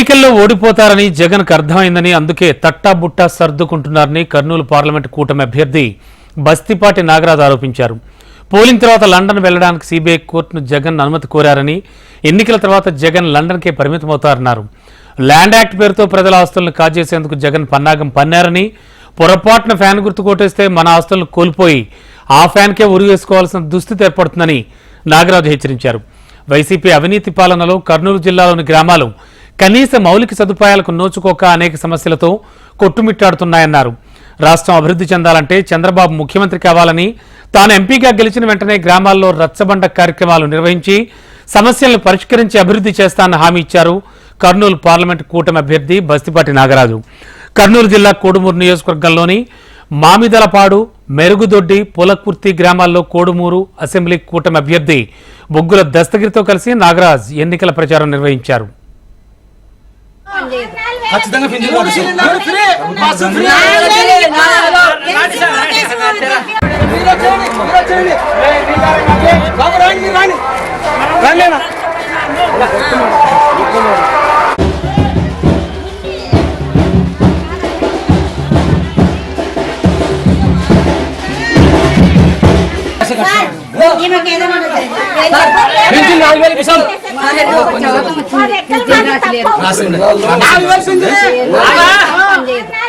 ఎన్నికల్లో ఓడిపోతారని జగన్కు అర్థమైందని అందుకే తట్టాబుట్టా సర్దుకుంటున్నారని కర్నూలు పార్లమెంటు కూటమి అభ్యర్థి బస్తిపాటి నాగరాజు ఆరోపించారు. పోలింగ్ తర్వాత లండన్ వెళ్ళడానికి సిబిఐ కోర్టును జగన్ అనుమతి కోరారని ఎన్నికల తర్వాత జగన్ లండన్కే పరిమితమవుతారన్నారు. ల్యాండ్ యాక్ట్ పేరుతో ప్రజల ఆస్తులను కాజేసేందుకు జగన్ పన్నాగం పన్నారని పొరపాటున ఫ్యాన్ గుర్తు కొట్టేస్తే మన ఆస్తులను కోల్పోయి ఆ ఫ్యాన్కే ఉరి వేసుకోవాల్సిన దుస్థితి ఏర్పడుతుందని నాగరాజు హెచ్చరించారు. వైసీపీ అవినీతి పాలనలో కర్నూలు జిల్లాలోని గ్రామాలు కనీస మౌలిక సదుపాయాలకు నోచుకోక అనేక సమస్యలతో కొట్టుమిట్టాడుతున్నాయన్నారు. రాష్ట్రం అభివృద్ధి చెందాలంటే చంద్రబాబు ముఖ్యమంత్రి కావాలని తాను ఎంపీగా గెలిచిన వెంటనే గ్రామాల్లో రచ్చబండ కార్యక్రమాలు నిర్వహించి సమస్యలను పరిష్కరించి అభివృద్ధి చేస్తానని హామీ ఇచ్చారు కర్నూలు పార్లమెంట్ కూటమి అభ్యర్థి బస్తిపాటి నాగరాజు. కర్నూలు జిల్లా కోడుమూరు నియోజకవర్గంలోని మామిదలపాడు మెరుగుదొడ్డి పులకుర్తి గ్రామాల్లో కోడుమూరు అసెంబ్లీ కూటమి అభ్యర్థి బొగ్గుల దస్తగిరితో కలిసి నాగరాజ్ ఎన్నికల ప్రచారం నిర్వహించారు. ఖచ్చితంగా పింఛన్ నాలుగు వేలకి ఇస్తాం రాసి నాలుగు వేలు పింఛన్